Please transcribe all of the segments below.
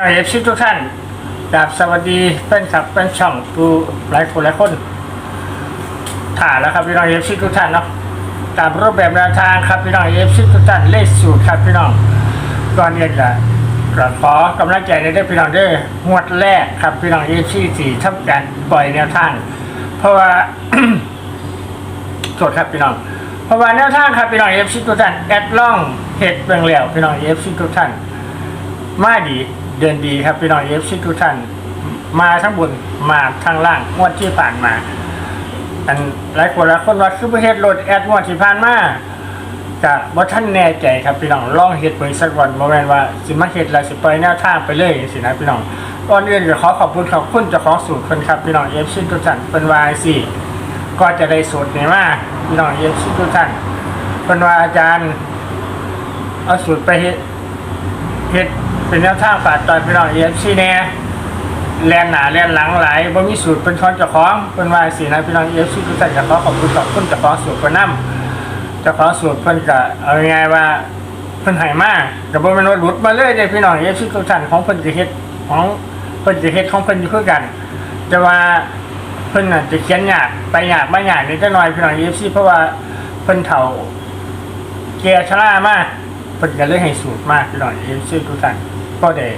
เอฟซีทุกท่านกราบสวัสดีเพื่อนครับเพื่อนช่องปูหลายคนหลายคนถ่ายแล้วครับพี่น้องเอฟซีทุกท่านเนาะตามรูปแบบแนวทางครับพี่น้องเอฟซีทุกท่านเลขสูตรครับพี่น้องก่อนอื่นก็ก็ขอกำลังใจในเด้อพี่น้องเด้องวดแรกครับพี่น้องเอฟซีสี่ทำการปล่อยแนวทาง เพราะว่าโทษครับพี่น้องเพราะว่าแนวทางครับพี่น้องเอฟซีทุกท่านแอดล่องเห็ดเบืองเหลียวพี่น้องเอฟซีทุกท่านมาดี เดินดีครับพี่น้องเอฟซีทุกท่านมาทั้งบนมาทั้งล่างงวดที่ผ่านมา อันหลายคนหลายคนว่าคือประเทศรถแอดงวดที่ผ่านมาจะบ่ท่านแน่ใจครับพี่น้องลองเฮ็ดเบิ่งสักวันบ่แม่นว่าสิมาเฮ็ดแล้วสิปแนวทางไปเลยจังซี่นะพี่น้องก่อนอื่นก็ขอขอบคุณขอบคุณเจ้าของสูตรเพิ่นครับพี่น้อง FC ทุกท่านเป็นวายสิก็จะได้สูตรนี้มาพี่น้อง FC ทุกท่านเพิ่นว่าอาจารย์เอาสูตรไปเฮ็ดเฮ็ด เป็นแนวทางฝากตอนพี่น้องเอฟซีแน่แลนหนาแลนหลังไหลายบ่มีสูตรเป็นของเจ้าของเป็นว่าสินะพี่น้องเอฟซีทุกท่านก็ขอขอบคุณขอบคุณเจ้าของสูตรเพิ่นนำเจ้าของสูตรเพิ่นก็เอาง่ายๆว่าเพิ่นให้มาก็บ่แม่นว่าหลุดมาเลยเด้พี่น้องเอฟซีทุกท่านของเพิ่นจะเฮ็ดของเพิ่นจะเฮ็ดของเพิ่นอยู่คือกัน แต่ว่าเพิ่นน่ะจะเขียนยากไปยากมายากนิดจักหน่อยพี่น้องเอฟซีเพราะว่าเพิ่นเฒ่าเกียร์ชรามากเพิ่นก็เลยให้สูตรมากพี่น้องเอฟซีทุกท่าน ก็ได้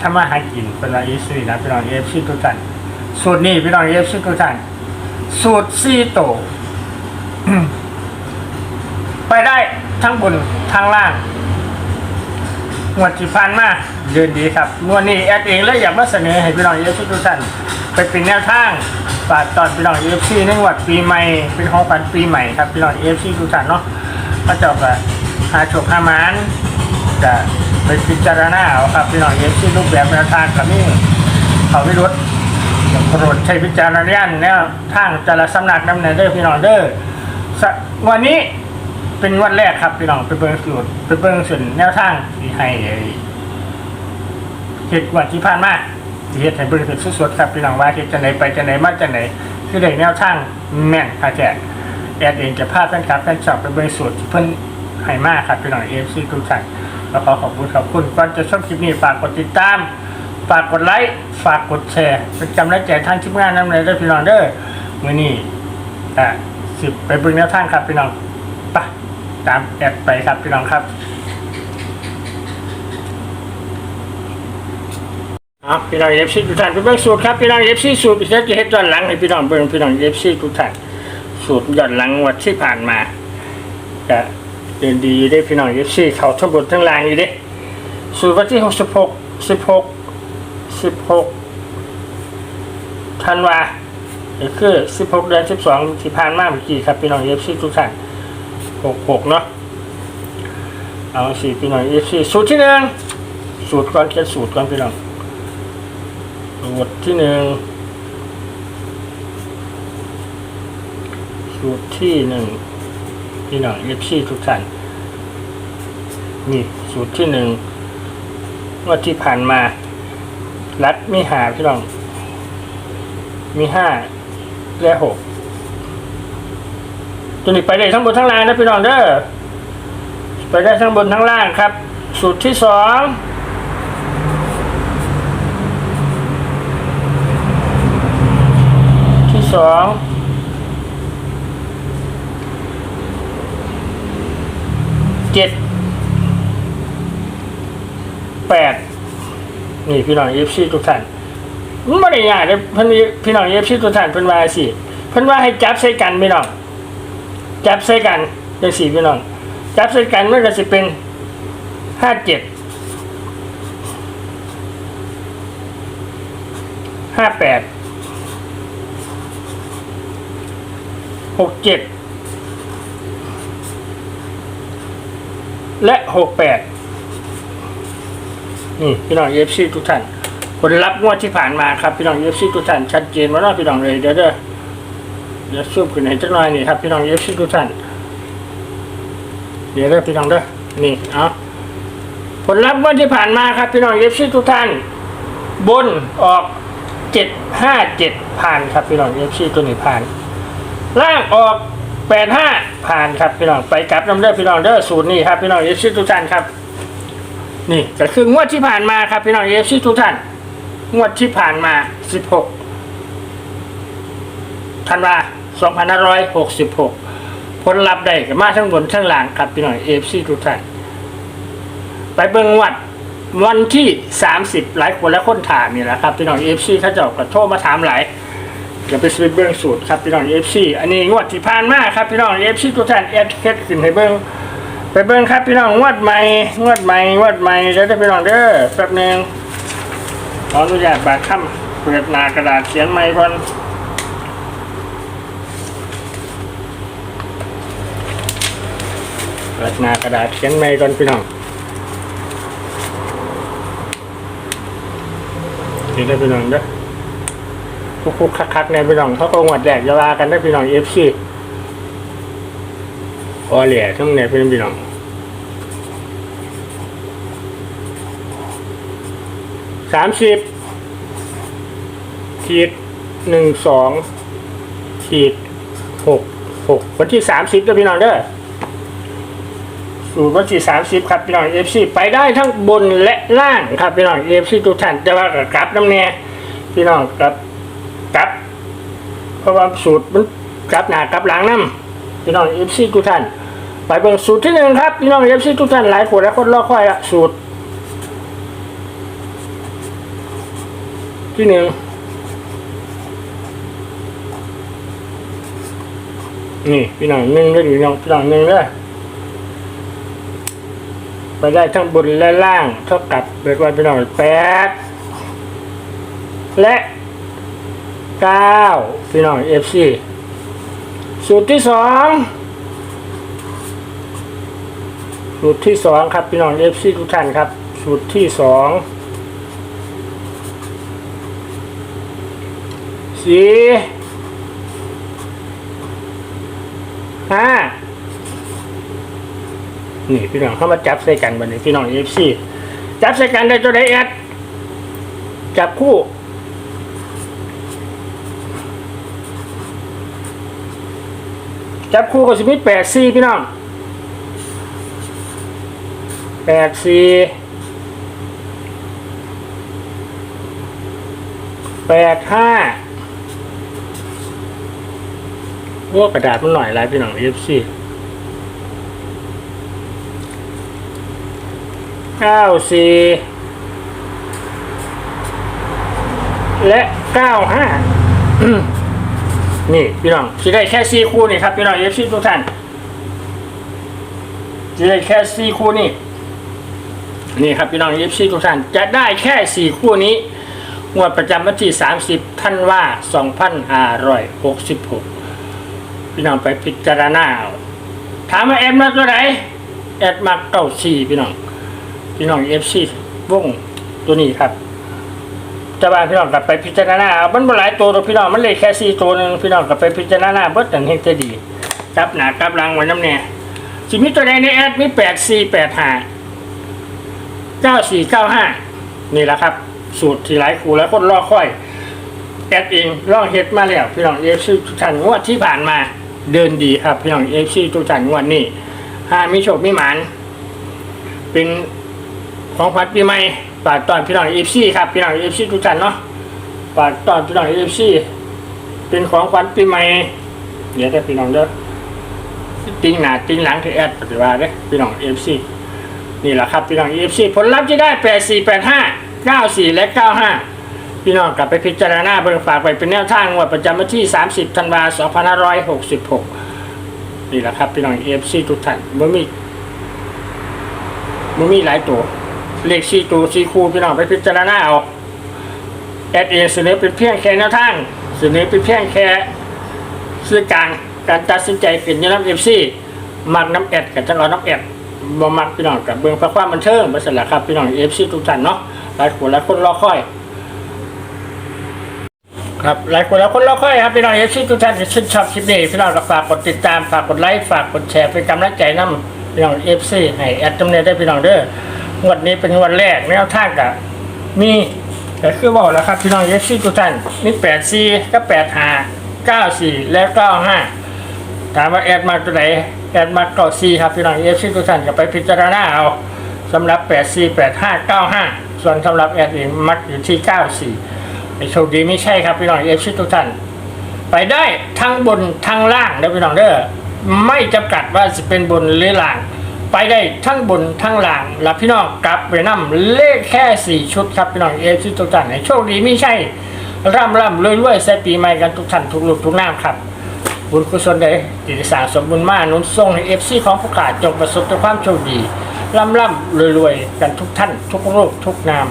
ทำมาหากินเป็นว่าเอฟซีนะพี่น้องเอฟซีทุกท่านสูตรนี้พี่น้องเอฟซีทุกท่านสูตรซีโต ไปได้ทั้งบนทั้งล่างงวดที่ผ่านมาเดินดีครับงวดนี้แอดเองเลยอยากมาเสนอให้พี่น้องเอฟซีทุกท่านไปเป็นแนวทางฝากตอนพี่น้องเอฟซีในงวดปีใหม่เป็นของขวัญปีใหม่ครับพี่น้องเอฟซีทุกท่านเนาะพระเจ้าก็หาโชคหามานจะ ไปพิจารณาเอาครับพี่น้องเอฟซีรูปแบบแนวทางกับนี่เขาวิรุธโปรดใช้พิจารณาญาณแนวทางแต่ละสำนักนำเนเด้อพี่น้องเด้อวันนี้เป็นวันแรกครับพี่น้องไปเบิ่งสูตรไปเบิ่งส่วนแนวทางที่ให้เหตุวันที่ผ่านมาที่เฮ็ดให้เบิ่งเป็นสดๆครับพี่น้องว่าเฮ็ดจังไหนไปจังไหนมาจังไหนคือได้แนวทางแม่นพาแจกแอดเองจะพาแฟนคลับแฟนชอบไปเบริสุทธิ์เพิ่นให้มากครับพี่น้องเอฟซีทุกท่าน แล้วขอขอบคุณขอบคุณก่อนจะชมคลิปนี้ฝากกดติดตาม ฝากกดไลค์ ฝากกดแชร์เป็นกำลังใจทางทีมงานน้ำเลยด้พี่น้องเด้อมื้อนี้อะสิบไปเบิ่งแนวทางครับพี่น้องไปตามแอดไปครับพี่น้องครับเอพี่น้องเอฟซีทุกท่านไปเบิ่งสูตรครับพี่น้องเอฟซีสูตรเดี๋ยวจะเฮ็ดย้อนหลังให้พี่น้องเบิ่งพี่น้องเอฟซีทุกท่านสูตรย่อนหลังวัดที่ผ่านมาก็ เดินดีได้พี่น้องเอฟซีเขาทั้งบนทั้งล่างอยู่เด้สูตรวันที่หกสิบหกสิบหกสิบหกธันวาก็คือสิบหกเดือนสิบสองที่ผ่านมาเมื่อกี้ครับพี่น้องเอฟซีทุกท่านหกหกเนาะเอาสี่พี่น้องเอฟซีสูตรที่หนึ่งสูตรก่อนเขียนสูตรก่อนพี่น้องสูตรที่หนึ่งสูตรที่หนึ่ง พี่น้องเอฟซีทุกท่านนี่สูตรที่หนึ่งว่าที่ผ่านมา รัดมีหาพี่น้อง มีห้าและหกตัวนี้ไปได้ทั้งบนทั้งล่างนะพี่น้องเด้อไปได้ทั้งบนทั้งล่างครับ สูตรที่สองที่สอง เจ็ดแปดนี่พี่น้องเอฟซีทุกท่านมันไม่ได้ยากเลยพิ่นมีพี่น้องเอฟซีทุกท่านเพิ่นว่าสิเพิ่นว่าให้จับใส่กันพี่น้องจับใส่กันเป็นสี่พี่น้องจับใส่กันมันก็จะเป็นห้าเจ็ดห้าแปดหกเจ็ด และหกแปดนี่พี่น้องเอฟซีทุกท่านผลลัพธ์งวดที่ผ่านมาครับพี่น้องเอฟซีทุกท่านชัดเจนมานาพี่น้องเลยเดี๋ยวเด้อเดี๋ยวซูมขึ้นให้จักหน่อยนี่ครับพี่น้องเอฟซีทุกท่านเดี๋ยวเด้อพี่น้องเด้อนี่เอาผลลัพธ์งวดที่ผ่านมาครับพี่น้องเอฟซีทุกท่าน บนออกเจ็ดห้าเจ็ดผ่านครับพี่น้องเอฟซีตัวนี้ผ่านล่างออก แปดห้าผ่านครับพี่น้องไปกลับน้ำเด้อพี่น้องเด้อสูตรนี้ครับพี่น้องเอฟซีทุกท่านครับ นี่ก็คืองวดที่ผ่านมาครับพี่น้องเอฟซีทุกท่าน งวดที่ผ่านมา16ธันวา2566ผลลัพธ์ได้ก็มาทั้งบนทั้งล่างครับพี่น้องเอฟซีทุกท่าน ไปเบิ่งวัดวันที่30หลายคนและคนถามนี่แหละครับพี่น้องเอฟซีเขาเจะกระโทรมาถามหลาย เดี๋ยวไปซื้อเบื้องสูตรครับพี่น้องเอฟซีอันนี้งวดที่ผ่านมาครับพี่น้องเอฟซีทุกท่านเอดเคสขึ้นให้เบิ่งไปเบิ่งครับพี่น้องงวดใหม่งวดใหม่งวดใหม่เดี๋ยวได้พี่น้องเด้อแป๊บหนึงขออนุญาตบาดค่ำเปิดหน้ากระดาษเขียนใหม่ก่อนเปิดหน้ากระดาษเขียนใหม่ก่อนพี่น้องนี่ได้พี่น้องเด้อ คุกคุกคักคักเนี่ยพี่น้องเขาก็งวดแดกจะว่ากันได้พี่น้องเอฟซีพอเหลี่ยทั้งเนี่ยพี่น้องพี่น้องสามสิบขีดหนึ่งสองขีดหกหกวันที่สามสิบเด้อพี่น้องเด้อสูตรวันที่สามสิบครับพี่น้องเอฟซีไปได้ทั้งบนและล่างครับพี่น้องเอฟซีทุกท่านจะว่ากับกลับน้ำเนี่ยพี่น้องกับ เพราะว่าสูตรมันกลับหน้ากลับหลังน้ำพี่น้องเอฟซีทุกท่านไปเบิ่งสูตรที่หนึ่งครับพี่น้องเอฟซีทุกท่านหลายคนและคนรอคอยละสูตร ที่หนึ่งนี่พี่น้องหนึ่งเลยพี่น้องพี่น้องหนึ่งเลยไปได้ทั้งบนและล่างเท่ากับเรียกว่าพี่น้องแปดและ เก้าพี่น้องเอฟซีสูตรที่สองสูตรที่สองครับพี่น้องเอฟซีทุกท่านครับ สูตรที่สองสี่ห้านี่พี่น้องเข้ามาจับใส่กันบันนี้พี่น้องเอฟซีจับใส่กันได้ตัวใดแอดจับคู่ จับคู่กับสมิธแปดสี่พี่น้องแปดสี่แปดห้าพวกกระดาษมันหน่อยไรพี่น้องเอฟซีเก้าสี่และเก้าห้า นี่พี่น้องจะได้แค่สี่คู่นี่ครับพี่น้องเอฟซีทุกท่านจะได้แค่สี่คู่นี่นี่ครับพี่น้องเอฟซีทุกท่านจะได้แค่สี่คู่นี้งวดประจำวันที่สามสิบท่านว่าสองพันห้าร้อยหกสิบหกพี่น้องไปพิจารณาถามว่าแอมมาตัวไหนแอดมาเก้าสี่พี่น้อง พี่น้องเอฟซีวงตัวนี้ครับ จะบานพี่น้องกลับไปพิจารณาเอามันบ่หลายตัวหรอกพี่น้องมันเลยแค่สี่ตัวนึงพี่น้องกลับไปพิจารณาเบิดแต่งเฮงจะดีกับหนากลับหลังไว้น้ำเนี่ยสิมีตัวใดในแอดมีแปดสี่แปดห้าเก้าสี่เก้าห้านี่แหละครับ สูตรที่หลายครูแล้วคนรอค่อยแอดเองลองเฮ็ดมาแล้วพี่น้องเอฟซีทุกท่านงวดที่ผ่านมาเดินดีครับพี่น้องเอฟซีทุกท่านงวดนี้ห้ามีโชคมีหมานเป็นของขวัญปีใหม่ ฝากตอนพี่น้องเอฟซีครับพี่น้องเอฟซีทุกท่านเนาะฝากตอนพี่น้องเอฟซีเป็นของขวัญปีใหม่เดี๋ยวได้พี่น้องเด้อติ้งหน้าติ้งหลังที่แอดปฏิวัติเด้อพี่น้องเอฟซีนี่แหละครับพี่น้องเอฟซีผลลัพธ์ที่ได้แปดสี่แปดห้าเก้าสี่และเก้าห้าพี่น้องกลับไปพิจารณาเบิ่งฝากไปเป็นแนวทางงวดประจำวันที่สามสิบธันวาสองพันห้าร้อยหกสิบหกนี่แหละครับ พี่น้องเอฟซีทุกท่านเมื่อมีมันมีหลายตัว เลขสี่ตัวสี่คู่พี่น้องไปพิจารณาเอาแอดเองเสนอเป็นเพียงแค่แนวทางเสนอเป็นเพียงแค่สื่อกลางการตัดสินใจเป็นยนน้ำเอฟซีมักน้ำแอดกับจังหวะน้ำแอดบ่มักพี่น้องกับเบื้องพระความบันเทิงบัสละครับพี่น้องเอฟซีทุกท่านเนาะหลายคนหลายคนรอคอยครับหลายคนแล้วคนรอคอยครับพี่น้องเอฟซีทุกท่านที่ชื่นชอบคลิปนี้พี่น้องก็ฝากกดติดตามฝากกดไลค์ฝากกดแชร์เป็นกำลังใจน้ำพี่น้องเอฟซีให้แอดจำเนียได้พี่น้องเด้อ งวดนี้เป็นงวันแรกแนวทางกับมีแต่คือบอกแล้วครับพี่น้องเอฟซีทุกท่านนี่แปดสี่ก็แปดห้าเก้าสี่และเก้าห้าถามว่าแอดมาตัวไหนแอดมาเก้าสี่ครับพี่น้องเอฟซีทุกท่านก็ไปพิจารณาเอาสำหรับ84 85 95ส่วนสำหรับแอดเองมักอยู่ที่94ไอ้โชคดีไม่ใช่ครับพี่น้องเอฟซีทุกท่านไปได้ทั้งบนทั้งล่างนะพี่น้องเด้อไม่จำกัดว่าจะเป็นบนหรือล่าง ไปได้ทั้งบนทั้งล่างแล้วพี่น้องกลับไปนํเลขแค่ 4 ชุดครับพี่น้องเอฟซีทุกท่านให้โชคดีไม่ใช่ ร่ำร่ำรวยรวยใส่ปีใหม่กันทุกท่านทุกลูกทุกน้ำครับ บุญกุศลใดที่ได้สางสมบุญมาหนุนส่งให้เอฟซีของผู้ขาจงประสบแต่ความโชคดีร่ำร่ำรวยรวยกันทุกท่าน ทุกรูปทุกนาม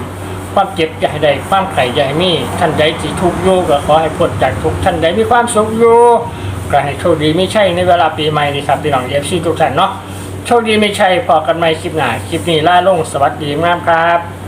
ความเจ็บอย่ใดความไข่ให้มีท่านใดที่ทุกข์อยู่ก็ขอให้พ้นจากทุกท่านใดมีความสุขอยู่ก็ให้โชคดีไม่ใช่ในเวลาปีใหม่นี้ครับพี่น้องเอฟซีทุกท่านเนาะ โชคดีไม่ใช่พอกันใหม่คลิปหน้า คลิปนี้ล่าลงสวัสดีมากครับ